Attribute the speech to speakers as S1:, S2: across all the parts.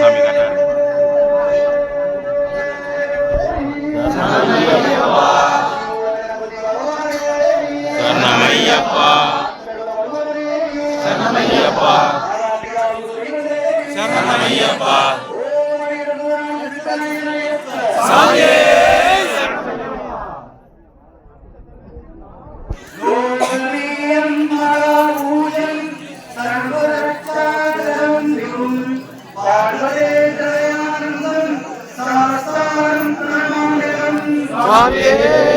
S1: சாமி
S2: Amin.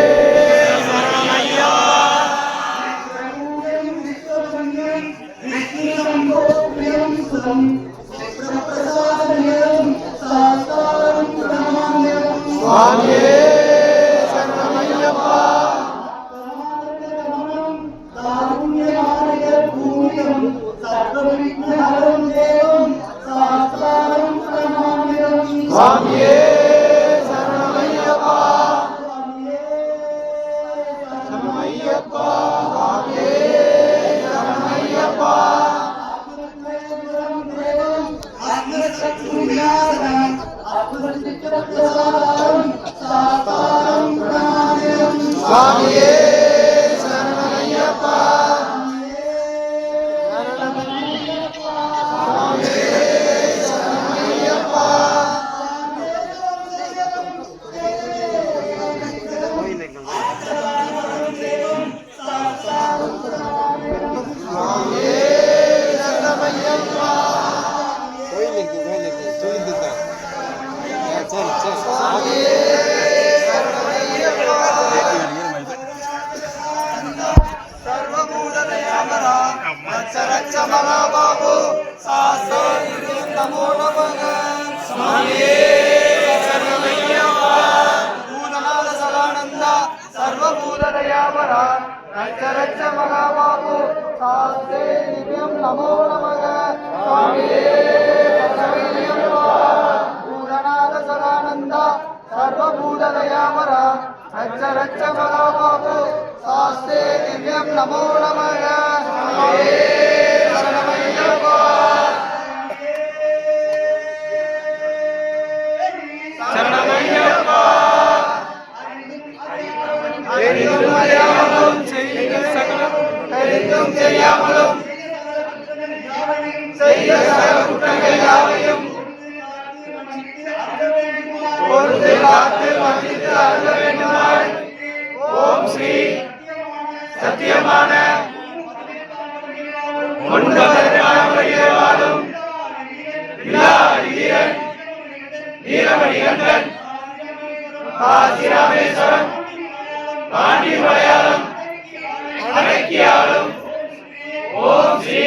S2: చాలు చాలు బాబు సదానంద సర్వభూతదయావర రచ్చ రచ్చ మహాబాబు సాస్తే దివ్యం నమో. నమగ స్వామి சத்தியமான வாழும் வில்லாடி கண்டன் ராமேஸ்வரன் பாண்டி மலையாளம் அடக்கியாலும் ஓம் ஸ்ரீ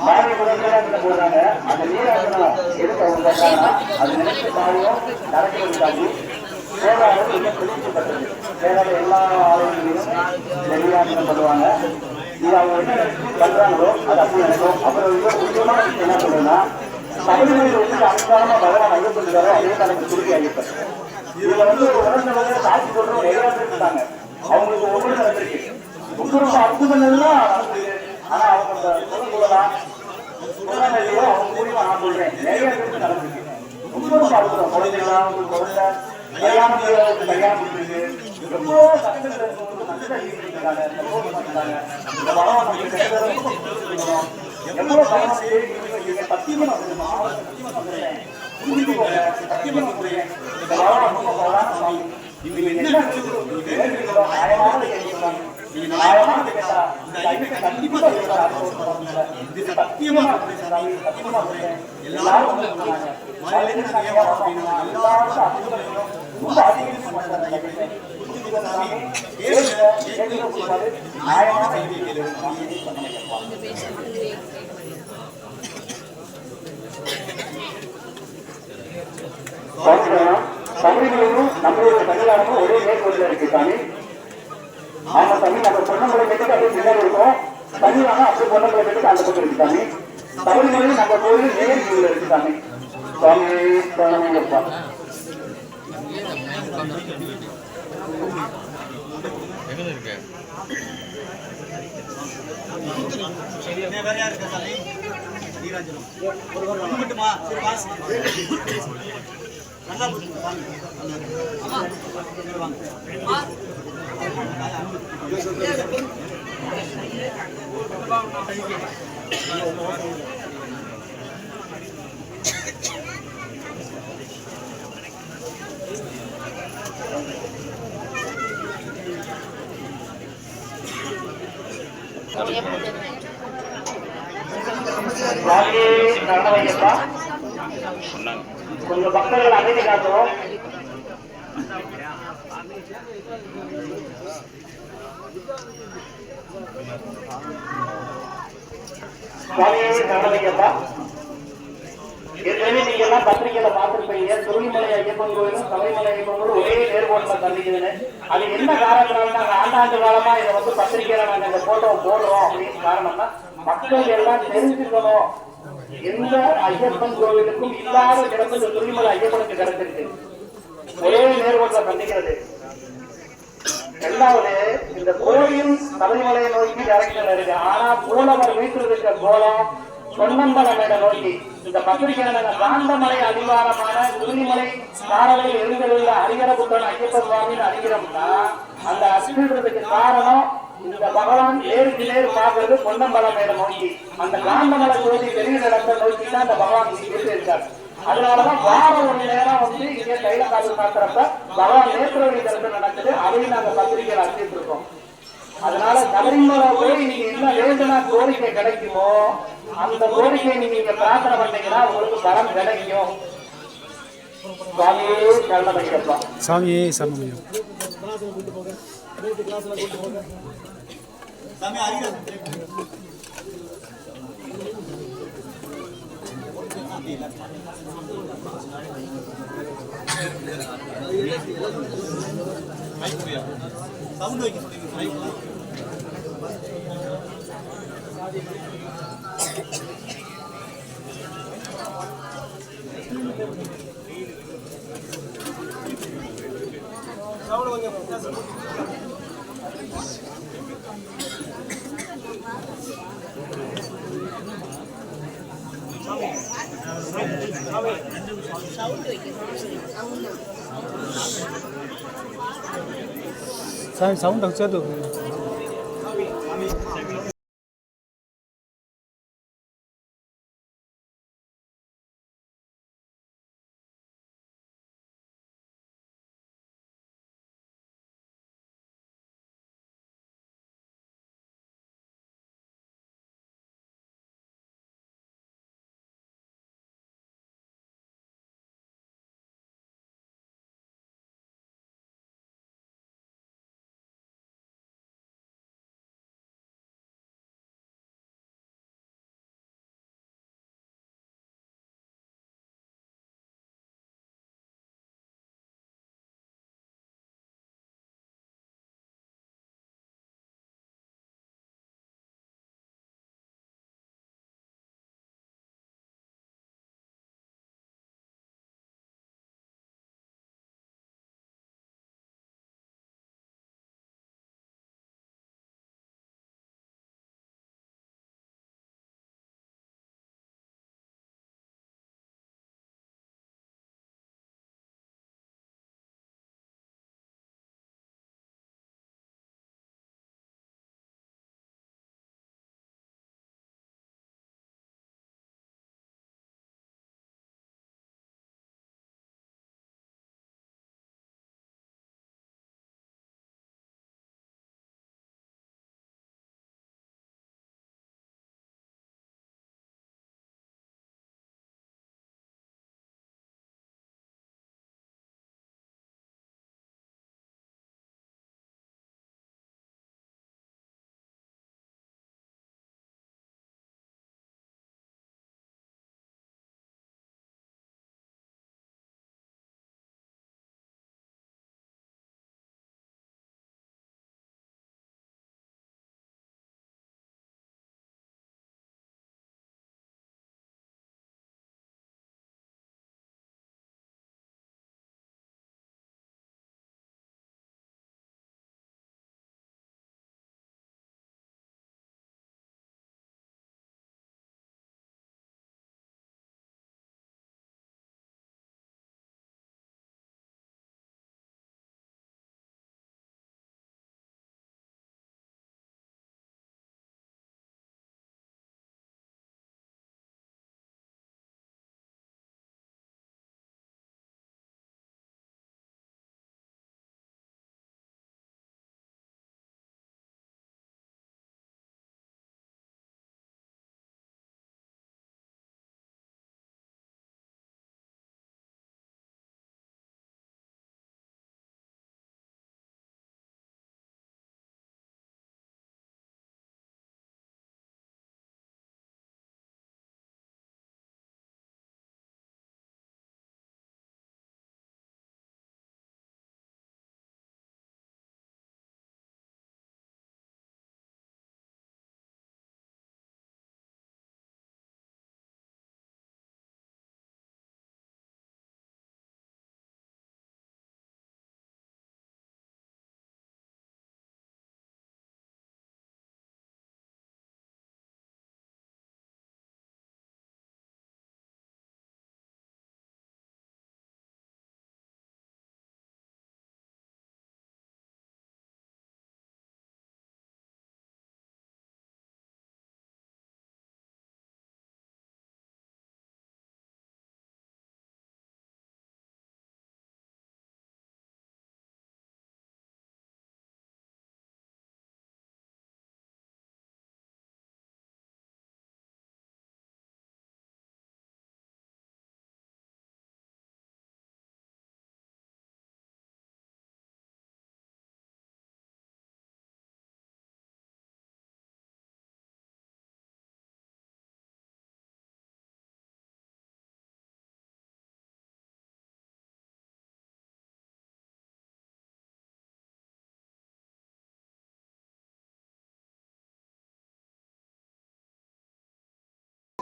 S3: மாறி குழந்தைங்க போடுறாங்க அந்த அது மாறியும் மிக பிடிக்கப்பட்டது எல்லா ஆலயங்களிலும் நீராசனம் இது அவங்க என்ன பண்றாங்களோ அது அப்படி நினைக்கும் அப்புறம் மிக முக்கியமான விஷயம் என்ன சொல்லுன்னா தமிழ்மொழியில் வந்து அன்பான பகவான் ஐயப்பன் அதே தலைக்கு சுருக்கி ஐயப்பன் இதுல வந்து ஒரு உணர்ந்தவங்க சாட்சி சொல்றவங்க நிறைய பேர் இருக்காங்க அவங்களுக்கு ஒவ்வொரு நடந்திருக்கு உங்களுக்கு அற்புதங்கள்லாம் நடந்திருக்கு ஆனா அவங்க சொல்ல சொல்லலாம் சொல்றாங்க இல்லையோ அவங்க மூலியமா நான் சொல்றேன் நிறைய பேருக்கு நடந்திருக்கு ரொம்ப ரொம்ப அற்புதம் குழந்தை கல்யாணம் கல்யாணம் கொடுத்துருக்கு எவ்வளோ கஷ்டங்கள் இந்த எவ்வளவு சத்தியமா சத்தியமா இந்த இது இந்த சத்தியமா எல்லாரும் வந்து எல்லாரும் அதிகம் ரொம்ப அதிகம் பண்ணாங்க ஐயத்தை புரிஞ்சுக்கிட்ட சாமி கேளுங்க கேட்கல கூடாது நியாயமான செய்தியை கேளுங்க சாமி சொன்னாங்க தமிழிலும் நம்மளுடைய தமிழானமும் ஒரே மேற்கொள்ள இருக்கு சாமி. ஆமா சாமி நம்ம பொன்னமலை கட்டுக்கு அப்படியே பின்னாடி இருக்கோம். தமிழானா அப்படியே பொன்னமலை கட்டுக்கு அந்த பக்கம் இருக்கு சாமி. தமிழ் மொழி நம்ம கோயில் நேர் கீழ இருக்கு சாமி சுவாமி சரணமையப்பா சுவாமி சரணமையப்பா
S1: சொன்னாங்க
S3: கொஞ்சம் కొంచెం భక్తులు అనేది కాదు స్వామి నడవయ్యప్ప பத்திரிகையில திருமலை ஐயப்பன் கோயிலும் ஐயப்பன் கோயிலும் ஒரே நேர்கோட்டில் அது என்ன காரணத்தினால நாங்க ஆண்டாண்டு காலமா இதை வந்து பத்திரிகையில நாங்க இந்த போட்டோ போடுறோம் அப்படின்னு காரணம்னா மக்கள் எல்லாம் தெரிஞ்சுக்கணும். எந்த ஐயப்பன் கோவிலுக்கும் இல்லாத சிறப்பு இந்த திருமலை ஐயப்பனுக்கு கிடைச்சிருக்கு ஒரே நேர்கோட்டில் சந்திக்கிறது ரெண்டாவது இந்த கோயில் சபரிமலையை நோக்கி டைரக்ஷன் இருக்கு. ஆனா மூலவர் வீட்டில் கோலம் பொன்னம்பலமேட நோக்கி. இந்த பத்திரிகை காந்தமலை அதிகாரமான திருநிமலை சாரலை எழுந்துள்ள ஹரிகரபுத்தன் ஐயப்ப சுவாமின்னு அறிகிறோம்னா அந்த அஸ்மிடுறதுக்கு காரணம் இந்த பகவான் நேருக்கு நேர் பார்க்கறது பொன்னம்பலமேட நோக்கி. அந்த காந்தமலை ஜோதி வெளியில் நடந்த நோக்கி தான் அந்த பகவான் இங்கே இருக்கார். அதனாலதான் வாரம் ஒரு நேரம் வந்து இங்கே கையில காசு பாக்குறப்ப பகவான் நேத்திரவழி திறந்து நடக்குது அதையும் நாங்க பத்திரிகையில் அச்சிட்டு இருக்கோம். அதனால சபரிமலை போய் நீங்க என்ன வேண்டுனா கோரிக்கை கிடைக்குமோ அந்த கோரிக்கையை நீங்க பிரார்த்தனை பண்ணீங்கன்னா உங்களுக்கு பலம் கிடைக்கும். சுவாமியே சரணமையப்பா
S4: சாமியே சரணமையம் Gracias. சாமி சவுண்ட் சேர்த்து